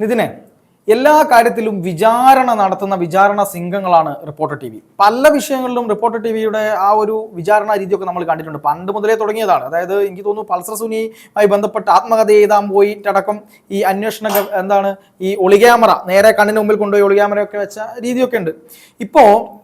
നിതിനെ എല്ലാ കാര്യത്തിലും വിചാരണ നടത്തുന്ന വിചാരണ സിംഗങ്ങളാണ് റിപ്പോർട്ടർ ടി വി. പല വിഷയങ്ങളിലും റിപ്പോർട്ടർ ടി വിയുടെ ആ ഒരു വിചാരണ രീതിയൊക്കെ നമ്മൾ കണ്ടിട്ടുണ്ട്. പണ്ട് മുതലേ തുടങ്ങിയതാണ്. അതായത് എനിക്ക് തോന്നുന്നു പൾസർ സുനിയുമായി ബന്ധപ്പെട്ട് ആത്മകഥ എഴുതാൻ പോയിട്ടടക്കം ഈ അന്വേഷണ എന്താണ് ഈ ഒളിക്യാമറ നേരെ കണ്ണിന് മുമ്പിൽ കൊണ്ടുപോയി ഒളിക്യാമറയൊക്കെ വെച്ച രീതിയൊക്കെ ഉണ്ട്. ഇപ്പോ ഏഹ്,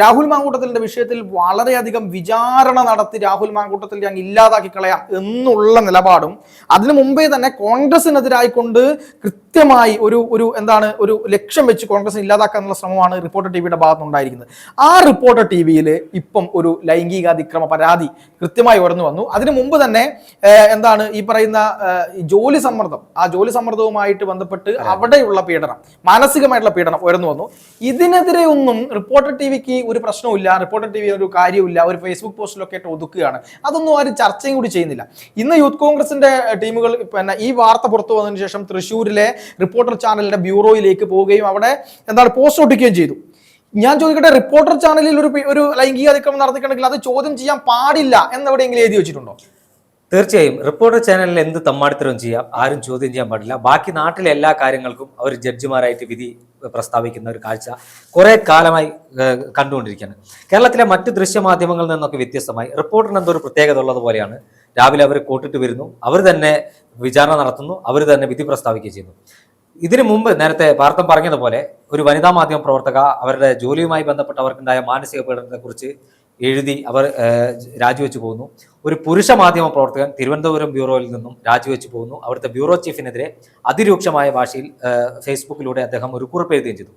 രാഹുൽ മാങ്കൂട്ടത്തിലിന്റെ വിഷയത്തിൽ വളരെയധികം വിചാരണ നടത്തി രാഹുൽ മാങ്കൂട്ടത്തിൽ ഞാൻ ഇല്ലാതാക്കി കളയാം എന്നുള്ള നിലപാടും അതിനു മുമ്പേ തന്നെ കോൺഗ്രസിനെതിരായിക്കൊണ്ട് കൃത്യമായി ഒരു ഒരു എന്താണ് ഒരു ലക്ഷ്യം വെച്ച് കോൺഗ്രസിനെ ഇല്ലാതാക്കാനുള്ള ശ്രമമാണ് റിപ്പോർട്ടർ ടി വിയുടെ ഭാഗത്തുനിന്നുണ്ടായിരിക്കുന്നത്. ആ റിപ്പോർട്ടർ ടി വിയിൽ ഇപ്പം ഒരു ലൈംഗികാതിക്രമ പരാതി കൃത്യമായി ഉയർന്നു വന്നു. അതിനു മുമ്പ് തന്നെ എന്താണ് ഈ പറയുന്ന ജോലി സമ്മർദ്ദം ആ ജോലി സമ്മർദ്ദവുമായിട്ട് ബന്ധപ്പെട്ട് അവിടെയുള്ള പീഡനം മാനസികമായിട്ടുള്ള പീഡനം ഉയർന്നു വന്നു. ഇതിനെതിരെ ഒന്നും റിപ്പോർട്ടർ ടി വിക്ക് ഒരു പ്രശ്നമില്ല റിപ്പോർട്ടർ ടി വി ഒരു കാര്യമില്ല ഒരു ഫേസ്ബുക്ക് പോസ്റ്റിലൊക്കെ ആയിട്ട് ഒതുക്കുകയാണ്. അതൊന്നും ആരും ചർച്ചയും കൂടി ചെയ്യുന്നില്ല. ഇന്ന് യൂത്ത് കോൺഗ്രസിന്റെ ടീമുകൾ പിന്നെ ഈ വാർത്ത പുറത്തു വന്നതിന് ശേഷം തൃശ്ശൂരിലെ റിപ്പോർട്ടർ ചാനലിന്റെ ബ്യൂറോയിലേക്ക് പോവുകയും അവിടെ എന്താണ് പോസ്റ്റ് ഒട്ടിക്കുകയും ചെയ്തു. ഞാൻ ചോദിക്കട്ടെ റിപ്പോർട്ടർ ചാനലിൽ ഒരു ഒരു ലൈംഗിക അതിക്രമം നടന്നിട്ടുണ്ടെങ്കിൽ അത് ചോദ്യം ചെയ്യാൻ പാടില്ല എന്നെവിടെയെങ്കിലും എഴുതി വെച്ചിട്ടുണ്ടോ? തീർച്ചയായും റിപ്പോർട്ടർ ചാനലിൽ എന്ത് തമ്മാടിത്തരവും ചെയ്യാം ആരും ചോദ്യം ചെയ്യാൻ പാടില്ല. ബാക്കി നാട്ടിലെ എല്ലാ കാര്യങ്ങൾക്കും അവർ ജഡ്ജിമാരായിട്ട് വിധി പ്രസ്താവിക്കുന്ന ഒരു കാഴ്ച കുറെ കാലമായി കണ്ടുകൊണ്ടിരിക്കുകയാണ്. കേരളത്തിലെ മറ്റ് ദൃശ്യമാധ്യമങ്ങളിൽ നിന്നൊക്കെ വ്യത്യസ്തമായി റിപ്പോർട്ടറിന് എന്തോ ഒരു പ്രത്യേകത ഉള്ളതുപോലെയാണ് രാവിലെ അവർ കൂട്ടിട്ട് വരുന്നു അവർ തന്നെ വിചാരണ നടത്തുന്നു അവർ തന്നെ വിധി പ്രസ്താവിക്കുകയും ചെയ്യുന്നു. ഇതിനു മുമ്പ് നേരത്തെ വാർത്ത പറഞ്ഞതുപോലെ ഒരു വനിതാ മാധ്യമ പ്രവർത്തക അവരുടെ ജോലിയുമായി ബന്ധപ്പെട്ട് അവർക്കുണ്ടായ മാനസിക പീഡനത്തെക്കുറിച്ച് എഴുതി അവർ രാജിവെച്ചു പോകുന്നു. ഒരു പുരുഷ മാധ്യമ പ്രവർത്തകൻ തിരുവനന്തപുരം ബ്യൂറോയിൽ നിന്നും രാജിവെച്ചു പോകുന്നു. അവിടുത്തെ ബ്യൂറോ ചീഫിനെതിരെ അതിരൂക്ഷമായ ഭാഷയിൽ ഫേസ്ബുക്കിലൂടെ അദ്ദേഹം ഒരു കുറിപ്പ് എഴുതുകയും ചെയ്തു.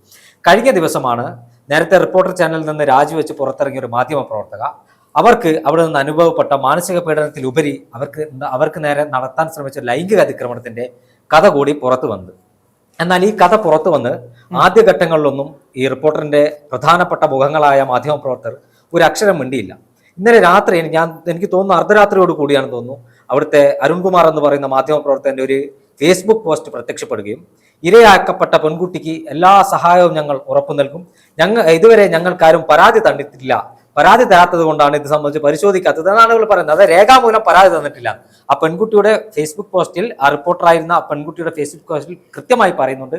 കഴിഞ്ഞ ദിവസമാണ് നേരത്തെ റിപ്പോർട്ടർ ചാനലിൽ നിന്ന് രാജിവെച്ച് പുറത്തിറങ്ങിയ ഒരു മാധ്യമ പ്രവർത്തക അവർക്ക് അവിടെ നിന്ന് അനുഭവപ്പെട്ട മാനസിക പീഡനത്തിലുപരി അവർക്ക് അവർക്ക് നേരെ നടത്താൻ ശ്രമിച്ച ലൈംഗിക അതിക്രമണത്തിന്റെ കഥ കൂടി പുറത്തു വന്നത് എന്നാൽ ഈ കഥ പുറത്തു വന്ന് ആദ്യഘട്ടങ്ങളിലൊന്നും ഈ റിപ്പോർട്ടറിന്റെ പ്രധാനപ്പെട്ട മുഖങ്ങളായ മാധ്യമപ്രവർത്തകർ ഒരു അക്ഷരം മിണ്ടിയില്ല. ഇന്നലെ രാത്രി ഞാൻ എനിക്ക് തോന്നുന്നു അർദ്ധരാത്രിയോട് കൂടിയാണ് തോന്നുന്നു അവിടുത്തെ അരുൺകുമാർ എന്ന് പറയുന്ന മാധ്യമ മാധ്യമപ്രവർത്തകന്റെ ഒരു ഫേസ്ബുക്ക് പോസ്റ്റ് പ്രത്യക്ഷപ്പെടുകയും ഇരയാക്കപ്പെട്ട പെൺകുട്ടിക്ക് എല്ലാ സഹായവും ഞങ്ങൾ ഉറപ്പു നൽകും. ഞങ്ങൾ ഇതുവരെ ഞങ്ങൾക്കാരും പരാതി തന്നിട്ടില്ല. പരാതി തരാത്തത് കൊണ്ടാണ് ഇത് സംബന്ധിച്ച് പരിശോധിക്കാത്തത് എന്നാണ് ഇവർ പറയുന്നത്. അത് രേഖാമൂലം പരാതി തന്നിട്ടില്ല. ആ പെൺകുട്ടിയുടെ ഫേസ്ബുക്ക് പോസ്റ്റിൽ ആ റിപ്പോർട്ടറായിരുന്ന ആ പെൺകുട്ടിയുടെ ഫേസ്ബുക്ക് പോസ്റ്റിൽ കൃത്യമായി പറയുന്നുണ്ട്.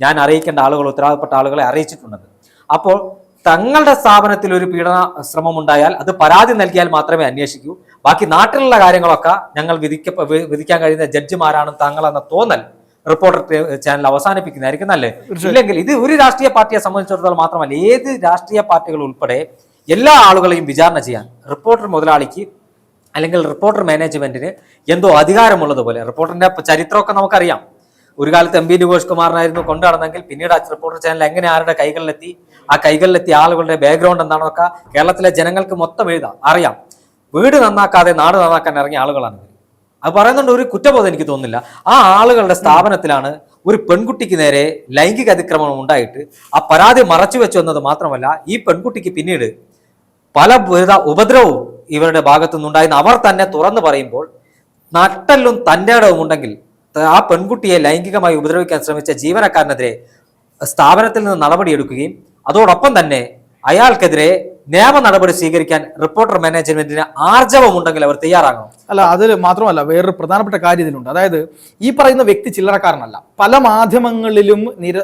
ഞാൻ അറിയിക്കേണ്ട ആളുകൾ ഉത്തരവാദപ്പെട്ട ആളുകളെ അറിയിച്ചിട്ടുണ്ടെന്ന്. അപ്പോൾ തങ്ങളുടെ സ്ഥാപനത്തിൽ ഒരു പീഡന ശ്രമം ഉണ്ടായാൽ അത് പരാതി നൽകിയാൽ മാത്രമേ അന്വേഷിക്കൂ. ബാക്കി നാട്ടിലുള്ള കാര്യങ്ങളൊക്കെ ഞങ്ങൾ വിധിക്ക വിധിക്കാൻ കഴിയുന്ന ജഡ്ജിമാരാണ് തങ്ങളെന്ന തോന്നൽ റിപ്പോർട്ടർ ചാനൽ അവസാനിപ്പിക്കുന്നതായിരിക്കും നല്ലേ? ഇല്ലെങ്കിൽ ഇത് ഒരു രാഷ്ട്രീയ പാർട്ടിയെ സംബന്ധിച്ചിടത്തോളം മാത്രമല്ല ഏത് രാഷ്ട്രീയ പാർട്ടികൾ ഉൾപ്പെടെ എല്ലാ ആളുകളെയും വിചാരണ ചെയ്യാൻ റിപ്പോർട്ടർ മുതലാളിക്ക് അല്ലെങ്കിൽ റിപ്പോർട്ടർ മാനേജ്മെന്റിന് എന്തോ അധികാരമുള്ളതുപോലെ റിപ്പോർട്ടറിന്റെ ചരിത്രമൊക്കെ നമുക്കറിയാം. ഒരു കാലത്ത് എം പി നികോഷ് കുമാറിനായിരുന്നു കൊണ്ടു നടന്നെങ്കിൽ പിന്നീട് ആ റിപ്പോർട്ടർ ചാനൽ എങ്ങനെ ആരുടെ കൈകളിലെത്തി? ആ കൈകളിലെത്തിയ ആളുകളുടെ ബാക്ക്ഗ്രൗണ്ട് എന്താണെന്നൊക്കെ കേരളത്തിലെ ജനങ്ങൾക്ക് മൊത്തം എഴുതാം അറിയാം. വീട് നന്നാക്കാതെ നാട് നന്നാക്കാൻ ഇറങ്ങിയ ആളുകളാണ് അത് പറയുന്നുണ്ട് ഒരു കുറ്റബോധം എനിക്ക് തോന്നുന്നില്ല. ആ ആളുകളുടെ സ്ഥാപനത്തിലാണ് ഒരു പെൺകുട്ടിക്ക് നേരെ ലൈംഗിക അതിക്രമണം ഉണ്ടായിട്ട് ആ പരാതി മറച്ചു വെച്ചു എന്നത് മാത്രമല്ല ഈ പെൺകുട്ടിക്ക് പിന്നീട് പല ഉപദ്രവവും ഇവരുടെ ഭാഗത്തു നിന്നുണ്ടായെന്ന് അവർ തന്നെ തുറന്നു പറയുമ്പോൾ നട്ടല്ലും തന്റെ ഇടവും ഉണ്ടെങ്കിൽ ആ പെൺകുട്ടിയെ ലൈംഗികമായി ഉപദ്രവിക്കാൻ ശ്രമിച്ച ജീവനക്കാരനെതിരെ സ്ഥാപനത്തിൽ നിന്ന് നടപടിയെടുക്കുകയും അതോടൊപ്പം തന്നെ അയാൾക്കെതിരെ നിയമ നടപടി സ്വീകരിക്കാൻ റിപ്പോർട്ടർ മാനേജ്മെന്റിന് ആർജവമുണ്ടെങ്കിൽ അവർ തയ്യാറാകണം. അല്ല അതിൽ മാത്രമല്ല വേറൊരു പ്രധാനപ്പെട്ട കാര്യം ഇതിലുണ്ട്. അതായത് ഈ പറയുന്ന വ്യക്തി ചില്ലറക്കാരനല്ല. പല മാധ്യമങ്ങളിലും നിര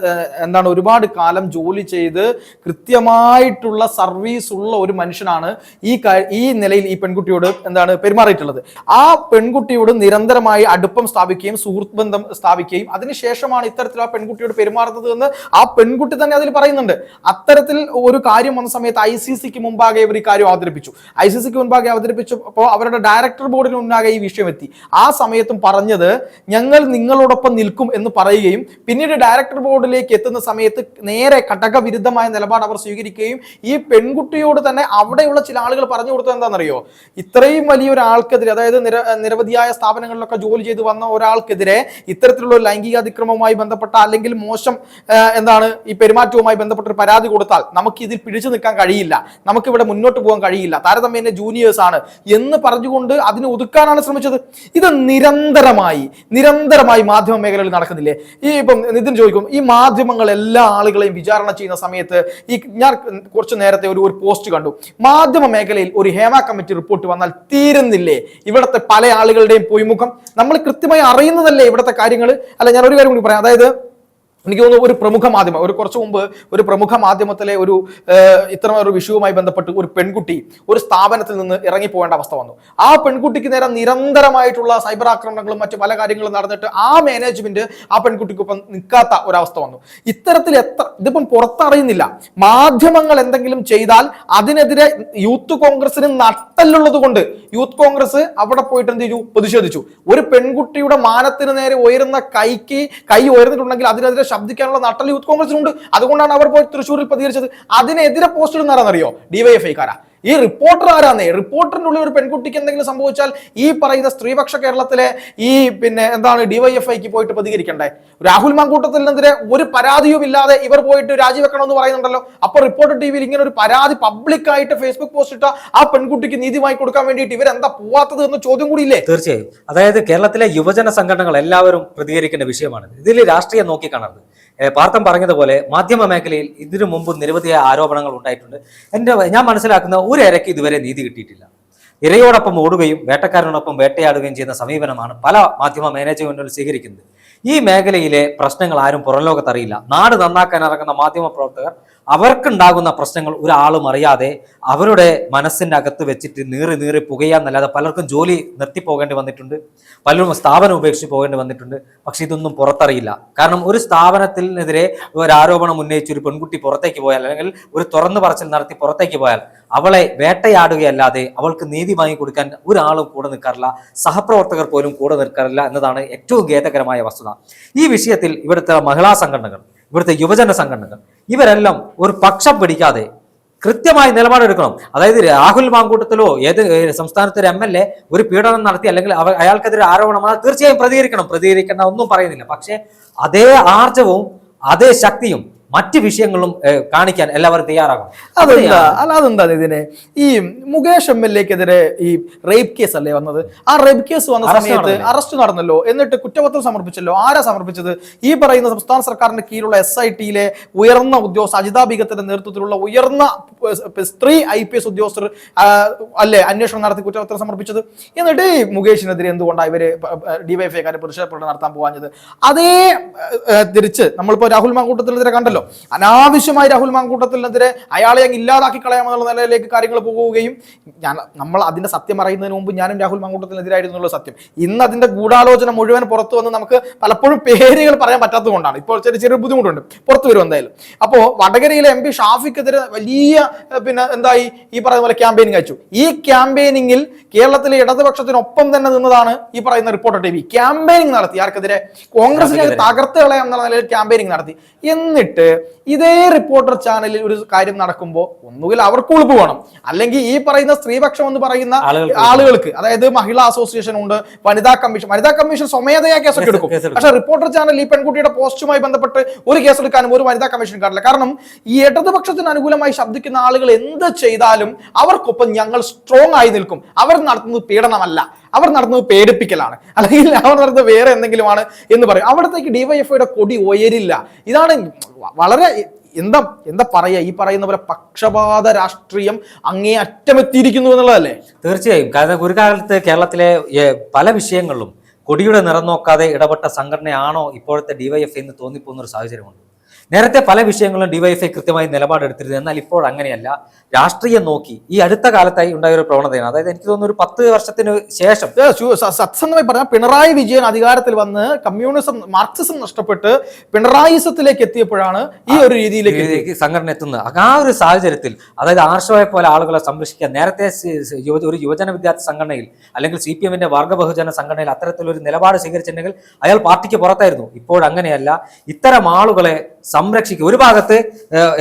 എന്താണ് ഒരുപാട് കാലം ജോലി ചെയ്ത് കൃത്യമായിട്ടുള്ള സർവീസ് ഉള്ള ഒരു മനുഷ്യനാണ് ഈ ഈ നിലയിൽ ഈ പെൺകുട്ടിയോട് എന്താണ് പെരുമാറിയിട്ടുള്ളത്. ആ പെൺകുട്ടിയോട് നിരന്തരമായി അടുപ്പം സ്ഥാപിക്കുകയും സുഹൃത്ത് ബന്ധം സ്ഥാപിക്കുകയും അതിനുശേഷമാണ് ഇത്തരത്തിൽ ആ പെൺകുട്ടിയോട് പെരുമാറുന്നത് എന്ന് ആ പെൺകുട്ടി തന്നെ അതിൽ പറയുന്നുണ്ട്. അത്തരത്തിൽ ഒരു കാര്യം വന്ന സമയത്ത് ഐ സി സിക്ക് മുമ്പാകെ ഇവർ ഈ കാര്യം അവതരിപ്പിച്ചു. ഐ സി സിക്ക് മുമ്പാകെ അവതരിപ്പിച്ചപ്പോൾ അവരുടെ ഡയറക്ടർ ബോർഡിന് മുന്നാകെ ഈ വിഷയം എത്തി. ആ സമയത്തും പറഞ്ഞത് ഞങ്ങൾ നിങ്ങളോടൊപ്പം നിൽക്കും എന്ന് പറയുകയും പിന്നീട് ഡയറക്ടർ ബോർഡിലേക്ക് എത്തുന്ന സമയത്ത് നേരെ ഘടകവിരുദ്ധമായ നിലപാട് അവർ സ്വീകരിക്കുകയും ഈ പെൺകുട്ടിയോട് തന്നെ അവിടെയുള്ള ചില ആളുകൾ പറഞ്ഞു കൊടുത്തത് എന്താണെന്നറിയോ? ഇത്രയും വലിയ ഒരാൾക്കെതിരെ അതായത് നിര നിരവധിയായ സ്ഥാപനങ്ങളിലൊക്കെ ജോലി ചെയ്ത് വന്ന ഒരാൾക്കെതിരെ ഇത്തരത്തിലുള്ള ലൈംഗികാതിക്രമവുമായി ബന്ധപ്പെട്ട അല്ലെങ്കിൽ മോശം എന്താണ് ഈ പെരുമാറ്റവുമായി ബന്ധപ്പെട്ട ഒരു പരാതി കൊടുത്താൽ നമുക്ക് ഇതിൽ പിടിച്ചു നിൽക്കാൻ കഴിയില്ല. നമുക്ക് ഇവിടെ മുന്നോട്ട് പോകാൻ കഴിയില്ല. താരതമ്യേന ജൂനിയേഴ്സ് ആണ് എന്ന് പറഞ്ഞുകൊണ്ട് അതിനെ ഒതുക്കാനാണ് ശ്രമിച്ചത്. ഇത് നിരന്തരമായി നിരന്തരമായി മാധ്യമ മേഖലയിൽ നടക്കുന്നില്ലേ? ഈ ഇപ്പം നിതിൻ ചോദിക്കും ഈ മാധ്യമങ്ങൾ എല്ലാ ആളുകളെയും വിചാരണ ചെയ്യുന്ന സമയത്ത് ഈ ഞാൻ കുറച്ച് നേരത്തെ ഒരു ഒരു പോസ്റ്റ് കണ്ടു. മാധ്യമ മേഖലയിൽ ഒരു ഹേമ കമ്മിറ്റി റിപ്പോർട്ട് വന്നാൽ തീരുന്നില്ലേ? ഇവിടുത്തെ പല ആളുകളുടെയും പൊയ്മുഖം. നമ്മൾ കൃത്യമായി അറിയുന്നതല്ലേ ഇവിടുത്തെ കാര്യങ്ങൾ അല്ല ഞാൻ ഒരു കാര്യം കൂടി പറയാം. അതായത് എനിക്ക് തോന്നുന്നു ഒരു പ്രമുഖ മാധ്യമം ഒരു കുറച്ച് മുമ്പ് ഒരു പ്രമുഖ മാധ്യമത്തിലെ ഒരു ഇത്തരം ഒരു വിഷയവുമായി ബന്ധപ്പെട്ട് ഒരു പെൺകുട്ടി ഒരു സ്ഥാപനത്തിൽ നിന്ന് ഇറങ്ങിപ്പോകേണ്ട അവസ്ഥ വന്നു. ആ പെൺകുട്ടിക്ക് നേരെ നിരന്തരമായിട്ടുള്ള സൈബർ ആക്രമണങ്ങളും മറ്റു പല കാര്യങ്ങളും നടന്നിട്ട് ആ മാനേജ്മെന്റ് ആ പെൺകുട്ടിക്കൊപ്പം നിൽക്കാത്ത ഒരവസ്ഥ വന്നു. ഇത്തരത്തിൽ എത്ര ഇതിപ്പം പുറത്തറിയുന്നില്ല. മാധ്യമങ്ങൾ എന്തെങ്കിലും ചെയ്താൽ അതിനെതിരെ യൂത്ത് കോൺഗ്രസിന് നട്ടല്ലുള്ളത് കൊണ്ട് യൂത്ത് കോൺഗ്രസ് അവിടെ പോയിട്ട് എന്ത് ചെയ്തു? പ്രതിഷേധിച്ചു. ഒരു പെൺകുട്ടിയുടെ മാനത്തിന് നേരെ ഉയരുന്ന കൈക്ക് കൈ ഉയർന്നിട്ടുണ്ടെങ്കിൽ അതിനെതിരെ ശബ്ദിക്കാനുള്ള നട്ടൽ യൂത്ത് കോൺഗ്രസിനുണ്ട്. അതുകൊണ്ടാണ് അവർ പോയി തൃശ്ശൂരിൽ പ്രതികരിച്ചത്. അതിനെതിരെ പോസ്റ്റ് ഇടുന്നാരാന്നറിയോ ഡിവൈഎഫ്ഐക്കാരാ ഈ റിപ്പോർട്ടർ ആരാന്നേ? റിപ്പോർട്ടറിന്റെ ഉള്ളിൽ ഒരു പെൺകുട്ടിക്ക് എന്തെങ്കിലും സംഭവിച്ചാൽ ഈ പറയുന്ന സ്ത്രീപക്ഷ കേരളത്തിലെ ഈ പിന്നെ എന്താണ് ഡിവൈഎഫ്ഐക്ക് പോയിട്ട് പ്രതികരിക്കണ്ടേ? രാഹുൽ മാങ്കൂട്ടത്തിനെതിരെ ഒരു പരാതിയും ഇല്ലാതെ ഇവർ പോയിട്ട് രാജിവെക്കണമെന്ന് പറയുന്നുണ്ടല്ലോ. അപ്പൊ റിപ്പോർട്ടർ ടി വിയിൽ ഇങ്ങനെ ഒരു പരാതി പബ്ലിക്കായിട്ട് ഫേസ്ബുക്ക് പോസ്റ്റ് ഇട്ട ആ പെൺകുട്ടിക്ക് നീതിമായി കൊടുക്കാൻ വേണ്ടിയിട്ട് ഇവരെന്താ പോവാത്തത് എന്ന ചോദ്യം കൂടി ഇല്ലേ? തീർച്ചയായും. അതായത് കേരളത്തിലെ യുവജന സംഘടനകൾ എല്ലാവരും പ്രതികരിക്കേണ്ട വിഷയമാണ് ഇതിൽ രാഷ്ട്രീയം നോക്കിക്കാണരുത്. ഏഹ് പാർത്ഥം പറഞ്ഞതുപോലെ മാധ്യമ മേഖലയിൽ ഇതിനു മുമ്പ് നിരവധിയായ ആരോപണങ്ങൾ ഉണ്ടായിട്ടുണ്ട്. എന്റെ ഞാൻ മനസ്സിലാക്കുന്ന ഒരു ഇരയ്ക്ക് ഇതുവരെ നീതി കിട്ടിയിട്ടില്ല. ഇരയോടൊപ്പം ഓടുകയും വേട്ടക്കാരനോടൊപ്പം വേട്ടയാടുകയും ചെയ്യുന്ന സമീപനമാണ് പല മാധ്യമ മാനേജ്മെന്റുകൾ സ്വീകരിക്കുന്നത്. ഈ മേഖലയിലെ പ്രശ്നങ്ങൾ ആരും പുറം ലോകത്തറിയില്ല നാട് നന്നാക്കാൻ ഇറങ്ങുന്ന മാധ്യമ പ്രവർത്തകർ അവർക്കുണ്ടാകുന്ന പ്രശ്നങ്ങൾ ഒരാളും അറിയാതെ അവരുടെ മനസ്സിന്റെ അകത്ത് വെച്ചിട്ട് നീറി നീറി പുകയാന്നല്ലാതെ പലർക്കും ജോലി നിർത്തിപ്പോകേണ്ടി വന്നിട്ടുണ്ട്. പലരും സ്ഥാപനം ഉപേക്ഷിച്ച് പോകേണ്ടി വന്നിട്ടുണ്ട്. പക്ഷെ ഇതൊന്നും പുറത്തറിയില്ല. കാരണം ഒരു സ്ഥാപനത്തിനെതിരെ ഒരു ആരോപണം ഉന്നയിച്ച് ഒരു പെൺകുട്ടി പുറത്തേക്ക് പോയാൽ അല്ലെങ്കിൽ ഒരു തുറന്നു പറച്ചിൽ നടത്തി പുറത്തേക്ക് പോയാൽ അവളെ വേട്ടയാടുകയല്ലാതെ അവൾക്ക് നീതി വാങ്ങി കൊടുക്കാൻ ഒരാളും കൂടെ നിൽക്കാറില്ല. സഹപ്രവർത്തകർ പോലും കൂടെ നിൽക്കാറില്ല എന്നതാണ് ഏറ്റവും ഖേദകരമായ വസ്തുത. ഈ വിഷയത്തിൽ ഇവിടുത്തെ മഹിളാ സംഘടനകൾ ഇവിടുത്തെ യുവജന സംഘടനകൾ ഇവരെല്ലാം ഒരു പക്ഷം പിടിക്കാതെ കൃത്യമായി നിലപാടെടുക്കണം. അതായത് രാഹുൽ മാങ്കൂട്ടത്തിലോ ഏത് സംസ്ഥാനത്തെ ഒരു എം എൽ എ ഒരു പീഡനം നടത്തി അല്ലെങ്കിൽ അവ അയാൾക്കെതിരെ ആരോപണം വന്നാൽ തീർച്ചയായും പ്രതികരിക്കണം. പ്രതികരിക്കേണ്ട ഒന്നും പറയുന്നില്ല. പക്ഷേ അതേ ആർജവും അതേ ശക്തിയും മറ്റ് വിഷയങ്ങളും കാണിക്കാൻ എല്ലാവരും തയ്യാറാകും അതെന്താ? അല്ല അതെന്താ ഇതിനെ? ഈ മുകേഷ് എം എൽ എക്കെതിരെ ഈ റേപ്പ് കേസ് അല്ലേ വന്നത്? ആ റേപ്പ് കേസ് വന്ന സമയത്ത് അറസ്റ്റ് നടന്നല്ലോ. എന്നിട്ട് കുറ്റപത്രം സമർപ്പിച്ചല്ലോ. ആരാ സമർപ്പിച്ചത്? ഈ പറയുന്ന സംസ്ഥാന സർക്കാരിന്റെ കീഴിലുള്ള എസ് ഐ ടിയിലെ ഉയർന്ന ഉദ്യോഗസ്ഥ അജിതാ ബീഗത്തിന്റെ നേതൃത്വത്തിലുള്ള ഉയർന്ന സ്ത്രീ ഐ പി എസ് ഉദ്യോഗസ്ഥർ അല്ലേ അന്വേഷണം നടത്തി കുറ്റപത്രം സമർപ്പിച്ചത്. എന്നിട്ട് ഈ മുകേഷിനെതിരെ എന്തുകൊണ്ടാണ് ഇവർ ഡിവൈഎഫ്ഐക്കാരെ പ്രതിഷേധ പ്രകടനം നടത്താൻ പോകാഞ്ഞത് അതേ തിരിച്ച് നമ്മളിപ്പോ രാഹുൽ മാങ്കൂട്ടത്തിനെതിരെ കണ്ടല്ലോ. അനാവശ്യമായി രാഹുൽ മാങ്കൂട്ടത്തിനെതിരെ അയാളെ അങ്ങ് ഇല്ലാതാക്കി കളയാമെന്നുള്ള നിലയിലേക്ക് കാര്യങ്ങൾ പോകുകയും ഞാൻ നമ്മൾ അതിന്റെ സത്യം അറിയുന്നതിന് മുമ്പ് ഞാനും രാഹുൽ മാങ്കൂട്ടത്തിനെതിരായിരുന്നു എന്നുള്ള സത്യം. ഇന്ന് അതിന്റെ ഗൂഢാലോചന മുഴുവൻ പുറത്തു വന്ന് നമുക്ക് പലപ്പോഴും പേരുകൾ പറയാൻ പറ്റാത്തതുകൊണ്ടാണ്. ഇപ്പോൾ ചെറിയ ചെറിയ ബുദ്ധിമുട്ടുണ്ട്. പുറത്തു വരും എന്തായാലും? അപ്പോൾ വടകരയിലെ എം പി ഷാഫിക്കെതിരെ വലിയ പിന്നെ എന്തായി? ഈ പറയുന്ന പോലെ ക്യാമ്പയിനിങ് അയച്ചു. ഈ ക്യാമ്പയിനിങ്ങിൽ കേരളത്തിലെ ഇടതുപക്ഷത്തിനൊപ്പം തന്നെ നിന്നതാണ് ഈ പറയുന്ന റിപ്പോർട്ടർ ടി വി. ക്യാമ്പയിനിങ് നടത്തി. ആർക്കെതിരെ? കോൺഗ്രസിനെ തകർത്ത് കളയാം എന്നുള്ള നിലയിൽ ക്യാമ്പയിനിങ് നടത്തി. എന്നിട്ട് ഇതേ റിപ്പോർട്ടർ ചാനലിൽ ഒരു കാര്യം നടക്കുമ്പോൾ ഒന്നുകിൽ അവർക്ക് ഉളുപ്പ് വേണം. അല്ലെങ്കിൽ ഈ പറയുന്ന സ്ത്രീപക്ഷം എന്ന് പറയുന്ന ആളുകൾക്ക് അതായത് മഹിളാ അസോസിയേഷൻ ഉണ്ട് വനിതാ കമ്മീഷൻ വനിതാ കമ്മീഷൻ സ്വമേധയാ കേസൊക്കെ എടുക്കും. പക്ഷെ റിപ്പോർട്ടർ ചാനൽ ഈ പെൺകുട്ടിയുടെ പോസ്റ്റുമായി ബന്ധപ്പെട്ട് ഒരു കേസ് എടുക്കാനും ഒരു വനിതാ കമ്മീഷൻ കാണില്ല കാരണം ഈ ഇടതുപക്ഷത്തിന് അനുകൂലമായി ശബ്ദിക്കുന്ന ആളുകൾ എന്ത് ചെയ്താലും അവർക്കൊപ്പം ഞങ്ങൾ സ്ട്രോങ് ആയി നിൽക്കും. അവർ നടത്തുന്നത് പീഡനമല്ല. അവർ നടന്നത് പേടിപ്പിക്കലാണ്. അല്ലെങ്കിൽ അവർ നടന്നത് വേറെ എന്തെങ്കിലുമാണ് എന്ന് പറയും. അവിടത്തേക്ക് ഡിവൈഎഫ്ഐയുടെ കൊടി ഉയരില്ല. ഇതാണ് വളരെ എന്താ എന്താ പറയുക? ഈ പറയുന്ന പോലെ പക്ഷപാത രാഷ്ട്രീയം അങ്ങേ അറ്റമെത്തിയിരിക്കുന്നു എന്നുള്ളതല്ലേ? തീർച്ചയായും. കാരണം ഒരു കാലത്ത് കേരളത്തിലെ പല വിഷയങ്ങളിലും കൊടിയുടെ നിറം നോക്കാതെ ഇടപെട്ട സംഘടനയാണോ ഇപ്പോഴത്തെ ഡിവൈഎഫ് എന്ന് തോന്നിപ്പോകുന്ന ഒരു സാഹചര്യമുണ്ട്. നേരത്തെ പല വിഷയങ്ങളും ഡിവൈഎഫ്ഐ കൃത്യമായി നിലപാടെടുത്തിരുന്നു. എന്നാൽ ഇപ്പോൾ അങ്ങനെയല്ല. രാഷ്ട്രീയം നോക്കി ഈ അടുത്ത കാലത്തായി ഉണ്ടായ ഒരു പ്രവണതയാണ്. അതായത് എനിക്ക് തോന്നുന്നു ഒരു പത്ത് വർഷത്തിന് ശേഷം സത്സംഗമായി പറഞ്ഞാൽ പിണറായി വിജയൻ അധികാരത്തിൽ വന്ന് കമ്മ്യൂണിസം മാർക്സിസം നഷ്ടപ്പെട്ട് പിണറായിസത്തിലേക്ക് എത്തിയപ്പോഴാണ് ഈ ഒരു രീതിയിലേക്ക് സംഘടന എത്തുന്നത്. ആ ഒരു സാഹചര്യത്തിൽ അതായത് ആർഷവയെ പോലെ ആളുകളെ സംരക്ഷിക്കാൻ നേരത്തെ ഒരു യുവജന വിദ്യാർത്ഥി സംഘടനയിൽ അല്ലെങ്കിൽ സി പി എമ്മിന്റെ വർഗ ബഹുജന സംഘടനയിൽ അത്തരത്തിലൊരു നിലപാട് സ്വീകരിച്ചിട്ടുണ്ടെങ്കിൽ അയാൾ പാർട്ടിക്ക് പുറത്തായിരുന്നു. ഇപ്പോൾ അങ്ങനെയല്ല. ഇത്തരം ആളുകളെ സംരക്ഷിക്കുക ഒരു ഭാഗത്ത്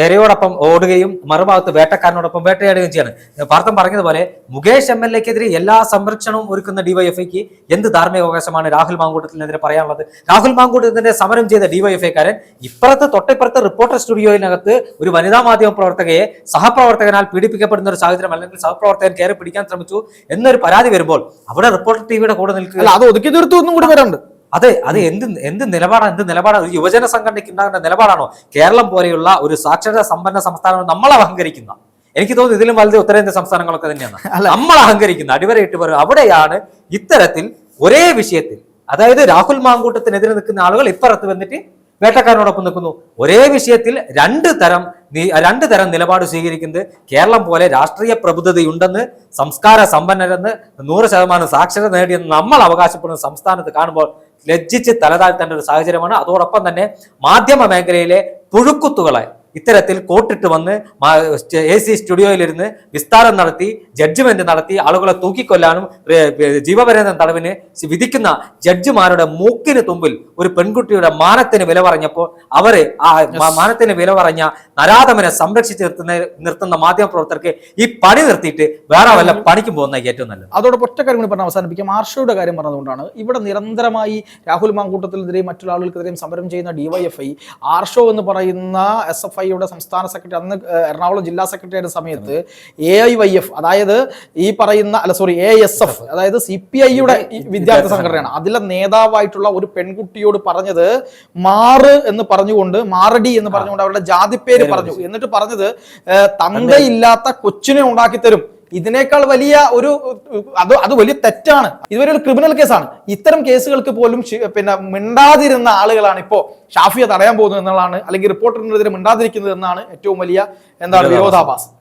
എരയോടൊപ്പം ഓടുകയും മറുഭാഗത്ത് വേട്ടക്കാരനോടൊപ്പം വേട്ടയാടുകയും ചെയ്യാണ്. പാർത്ഥം പറഞ്ഞതുപോലെ മുകേഷ് എം എൽ എക്കെതിരെ എല്ലാ സംരക്ഷണവും ഒരുക്കുന്ന ഡിവൈഎഫ്ഐക്ക് എന്ത് ധാർമ്മിക അവകാശമാണ് രാഹുൽ മാങ്കൂട്ടത്തിനെതിരെ പറയാനുള്ളത്? രാഹുൽ മാങ്കൂട്ടത്തിനെതിരെ സമരം ചെയ്ത ഡിവൈഎഫ്ഐക്കാരൻ ഇപ്പുറത്ത് തൊട്ടിപ്പുറത്ത് റിപ്പോർട്ടർ സ്റ്റുഡിയോയിനകത്ത് ഒരു വനിതാ മാധ്യമ പ്രവർത്തകയെ സഹപ്രവർത്തകനാൽ പീഡിപ്പിക്കപ്പെടുന്ന ഒരു സാഹചര്യം അല്ലെങ്കിൽ സഹപ്രവർത്തകൻ കയറി പിടിക്കാൻ ശ്രമിച്ചു എന്നൊരു പരാതി വരുമ്പോൾ അവിടെ റിപ്പോർട്ടർ ടിവിയുടെ കൂടെ നിൽക്കുക അത് ഒതുക്കി തീർത്തു ഒന്നും കൂടി വരാനുണ്ട് അതെ അത് എന്ത് എന്ത് നിലപാടാണ് എന്ത് നിലപാടാണ് ഒരു യുവജന സംഘടനയ്ക്ക് ഉണ്ടാകുന്ന നിലപാടാണോ? കേരളം പോലെയുള്ള ഒരു സാക്ഷരത സമ്പന്ന സംസ്ഥാനം നമ്മൾ അഹങ്കരിക്കുന്ന. എനിക്ക് തോന്നുന്നു ഇതിലും വലുത് ഉത്തരേന്ത്യ സംസ്ഥാനങ്ങളൊക്കെ തന്നെയാണ്. നമ്മൾ അഹങ്കരിക്കുന്ന അടിവരയിട്ട് പറയും അവിടെയാണ് ഇത്തരത്തിൽ ഒരേ വിഷയത്തിൽ അതായത് രാഹുൽ മാങ്കൂട്ടത്തിനെതിരെ നിൽക്കുന്ന ആളുകൾ ഇപ്പുറത്ത് വന്നിട്ട് വേട്ടക്കാരനോടൊപ്പം നിൽക്കുന്നു. ഒരേ വിഷയത്തിൽ രണ്ട് തരം രണ്ട് തരം നിലപാട് സ്വീകരിക്കുന്നത് കേരളം പോലെ രാഷ്ട്രീയ പ്രബുദ്ധതയുണ്ടെന്ന് സംസ്കാര സമ്പന്നരെന്ന് നൂറ് ശതമാനം സാക്ഷരത നേടിയെന്ന് നമ്മൾ അവകാശപ്പെടുന്ന സംസ്ഥാനത്ത് കാണുമ്പോൾ ലജ്ജിച്ച് തലതാഴ്ത്തേണ്ട ഒരു സാഹചര്യമാണ്. അതോടൊപ്പം തന്നെ മാധ്യമ മേഖലയിലെ പുഴുക്കുത്തുകളെ ഇത്തരത്തിൽ കോട്ടിട്ട് വന്ന് എ സി സ്റ്റുഡിയോയിലിരുന്ന് വിസ്താരം നടത്തി ജഡ്ജ്മെന്റ് നടത്തി ആളുകളെ തൂക്കിക്കൊല്ലാനും ജീവപര്യന്തം തടവിന് വിധിക്കുന്ന ജഡ്ജിമാരുടെ മൂക്കിന് തുമ്പിൽ ഒരു പെൺകുട്ടിയുടെ മാനത്തിന് വില പറഞ്ഞപ്പോൾ അവർ ആ മാനത്തിന് വില പറഞ്ഞ നരാധമനെ സംരക്ഷിച്ച് നിർത്തുന്ന നിർത്തുന്ന മാധ്യമപ്രവർത്തകർക്ക് ഈ പണി നിർത്തിയിട്ട് വേറെ വല്ല പണിക്കും പോകുന്ന ഏറ്റവും നല്ലത്. അതോടൊപ്പം ഒറ്റ കാര്യം കൂടി പറഞ്ഞ് അവസാനിപ്പിക്കാം. ആർഷയുടെ കാര്യം പറഞ്ഞതുകൊണ്ടാണ് ഇവിടെ നിരന്തരമായി രാഹുൽ മാങ്കൂട്ടത്തിനെതിരെയും മറ്റുള്ള ആളുകൾക്കെതിരെയും സമരം ചെയ്യുന്ന ഡിവൈഎഫ്ഐ ആർഷോ എന്ന് പറയുന്ന എസ് എഫ് ഐയുടെ സംസ്ഥാന സെക്രട്ടറി അന്ന് എറണാകുളം ജില്ലാ സെക്രട്ടറി ആയിരുന്ന സമയത്ത് എ ഐ വൈ എഫ് അതായത് ഈ പറയുന്ന അല്ല സോറി എ എസ് എഫ് അതായത് സി പി ഐയുടെ വിദ്യാർത്ഥി സംഘടനയാണ്. അതിലെ നേതാവായിട്ടുള്ള ഒരു പെൺകുട്ടിയോട് പറഞ്ഞത് മാറ് എന്ന് പറഞ്ഞുകൊണ്ട് മാറടി എന്ന് പറഞ്ഞുകൊണ്ട് അവരുടെ ജാതിപ്പേര് പറഞ്ഞു. എന്നിട്ട് പറഞ്ഞത് തന്തയില്ലാത്ത കൊച്ചിനെ ഉണ്ടാക്കി തരും ഇതിനേക്കാൾ വലിയ ഒരു അത് അത് വലിയ തെറ്റാണ്. ഇതുവരെ ഒരു ക്രിമിനൽ കേസാണ് ഇത്തരം കേസുകൾക്ക് പോലും പിന്നെ മിണ്ടാതിരുന്ന ആളുകളാണ് ഇപ്പോ ഷാഫിയെ തടയാൻ പോകുന്നത് എന്നുള്ളതാണ് അല്ലെങ്കിൽ റിപ്പോർട്ടറിനെതിരെ മിണ്ടാതിരിക്കുന്നത് എന്നാണ് ഏറ്റവും വലിയ എന്താണ് വിരോധാഭാസം.